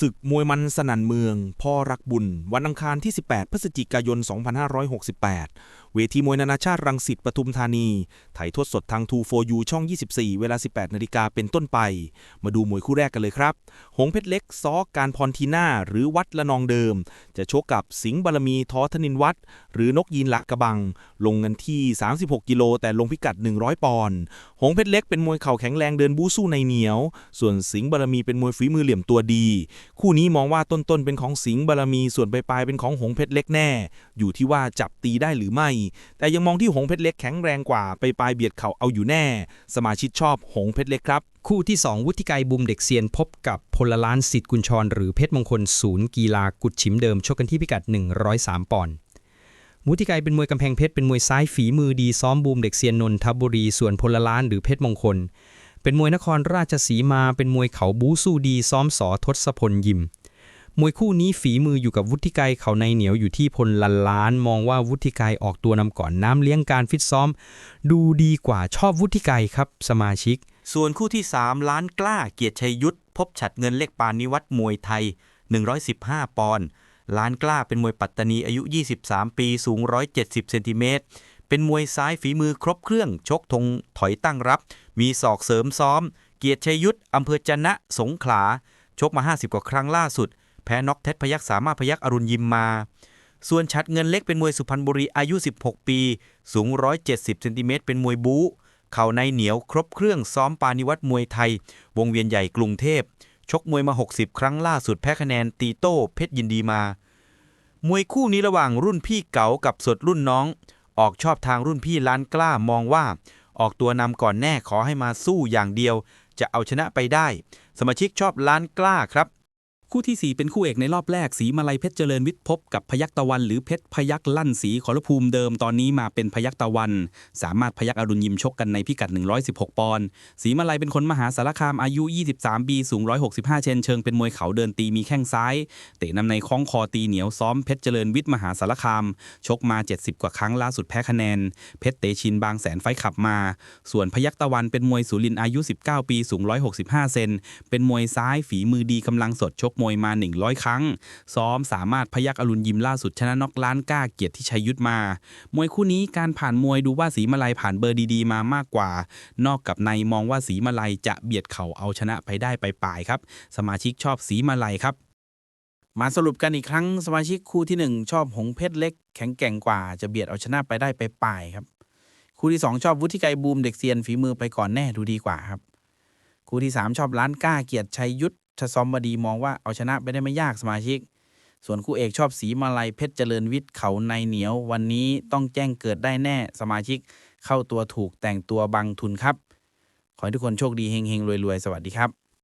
ศึกมวยมันสนั่นเมือง พ่อรักบุญ วันอังคารที่ 18 พฤศจิกายน 2568 เวทีมวยนานาชาติรังสิตปทุมธานี ถ่ายทอดสดทาง2 4 u ช่อง 24 เวลา 18 นาฬิกาเป็นต้นไป มาดูมวยคู่แรกกันเลยครับ หงเพชรเล็กซอการพรทีน่า หรือวัดละนองเดิม จะโชกกับสิงห์บารมีทอธนินวัด หรือนกยีนหละกระบัง ลงเงินที่ 36 กิโล แต่ลงพิกัด 100 ปอนด์หงเพชรเล็กเป็นมวยเข่าแข็งแรงเดินบู้สู้ในเหนียว ส่วนสิงห์บารมีเป็นมวยฝีมือเหลี่ยมตัวดี คู่นี้มองว่าต้นๆเป็นของสิงห์บารมีส่วนปลายๆเป็นของหงเพชรเล็กแน่ อยู่ที่ว่าจับตีได้หรือไม่แต่ยังมองที่หงเพชรเล็กแข็งแรงกว่าไปปลายเบียดเข่าเอาอยู่แน่ สมาชิกชอบหงเพชรเล็กครับ คู่ที่ 2 วุฒิไกรบุมเด็กเซียนพบกับพลล้านสิทธิ์กุญชร หรือเพชรมงคลศูนย์กีฬากุดฉิมเดิมชกกันที่พิกัด 103 ปอนด์วุฒิไกรเป็นมวยกำแพงเพชรเป็นมวยซ้ายฝีมือดีซ้อมบูมเด็กเซียนนนทบุรี ส่วนพลล้านหรือเพชรมงคล เป็นมวยนครราชสีมาเป็นมวยเขาบูสู้ดีซ้อมสอทศพลยิม มวยคู่นี้ฝีมืออยู่กับวุฒิไกรเขาในเหนียวอยู่ที่พลลันล้าน มองว่าวุฒิไกรออกตัวนำก่อนน้ำเลี้ยงการฟิตซ้อม ดูดีกว่าชอบวุฒิไกรครับสมาชิก ส่วนคู่ที่ 3 ล้านกล้าเกียรติชัยยุทธพบฉัดเงินเล็กปานนิวัตรมวยไทย 115 ปอนด์ล้านกล้าเป็นมวยปัตตานีอายุ 23 ปีสูง 170 เซนติเมตรเป็นมวยซ้ายฝีมือครบเครื่อง ชกธงถอยตั้งรับ มีศอกเสริมซ้อม เกียรติชัยยุทธอำเภอจนะ สงขลา ชกมา 50 กว่าครั้งล่าสุด แพ้น็อกเท็ดพยักสามารถพยักอรุณยิมมา ส่วนชัดเงินเล็กเป็นมวยสุพรรณบุรีอายุ 16 ปี สูง 170เซนติเมตรเป็นมวยบู๊เข่าในเหนียวครบเครื่องซ้อมปานิวัตรมวยไทย วงเวียนใหญ่กรุงเทพ ชกมวยมา 60 ครั้งล่าสุดแพ้คะแนนตีโต้เพชรยินดีมา มวยคู่นี้ระหว่างรุ่นพี่เก๋ากับสดรุ่นน้อง ออกชอบทางรุ่นพี่ล้านกล้ามองว่า ออกตัวนำก่อนแน่ขอให้มาสู้อย่างเดียว จะเอาชนะไปได้ สมาชิกชอบล้านกล้าครับ คู่ทีสี่ 4 เป็นคู่เอกในรอบแรกสีมาลัยเพชรเจริญวิทย์พบกับพยักตะวัน หรือเพชรพยักลั่นสีขอรภูมิเดิมตอนนี้มาเป็นพยักตะวัน สามารถพยักอรุณยิมชกกันในพิกัด 116 ปอนด์สีมาลัยเป็นคนมหาสารคามอายุ 23 ปี สูง 165 เชนเชิงเป็นมวยเขาเดินตีมีแข้งซ้าย เตะนำในคล้องคอตีเหนียวซ้อมเพชรเจริญวิทย์มหาสารคาม ชกมา 70 กว่าครั้งล่าสุดแพ้คะแนน เพชรเตชินบางแสนไฟขับมา ส่วนพยักตะวันเป็นมวยสุรินอายุ 19 ปี สูง 165 เซนเป็นมวยซ้ายฝีมือดีกำลังสดชกมวยมา 100 ครั้ง ซ้อมสามารถพยักอรุณยิมล่าสุดชนะน็อกล้านก้าเกียรติที่ชัยยุทธมา มวยคู่นี้การผ่านมวยดูว่าสีมาลัยผ่านเบอร์ดีๆ มามากกว่า นอกกับในมองว่าสีมาลัยจะเบียดเข่าเอาชนะไปได้ไปปลายครับ สมาชิกชอบสีมาลัยครับมาสรุปกันอีกครั้งสมาชิกคู่ที่ 1 ชอบหงเพชรเล็ก แข็งแกร่งกว่าจะเบียดเอาชนะไปได้ไปปลายครับ คู่ที่ 2 ชอบวุฒิไกรบูมเด็กเซียนฝีมือไปก่อนแน่ดูดีกว่าครับ คู่ที่ 3 ชอบล้านก้าเกียรติชัยยุทธ ถ้าซ้อมมาดีมองว่าเอาชนะไปได้ไม่ยากสมาชิก ส่วนคู่เอกชอบสีมาลัยเพชรเจริญวิทย์เขาในเหนียว วันนี้ต้องแจ้งเกิดได้แน่สมาชิก เข้าตัวถูกแต่งตัวบังทุนครับ ขอให้ทุกคนโชคดีเฮงๆรวยๆ สวัสดีครับ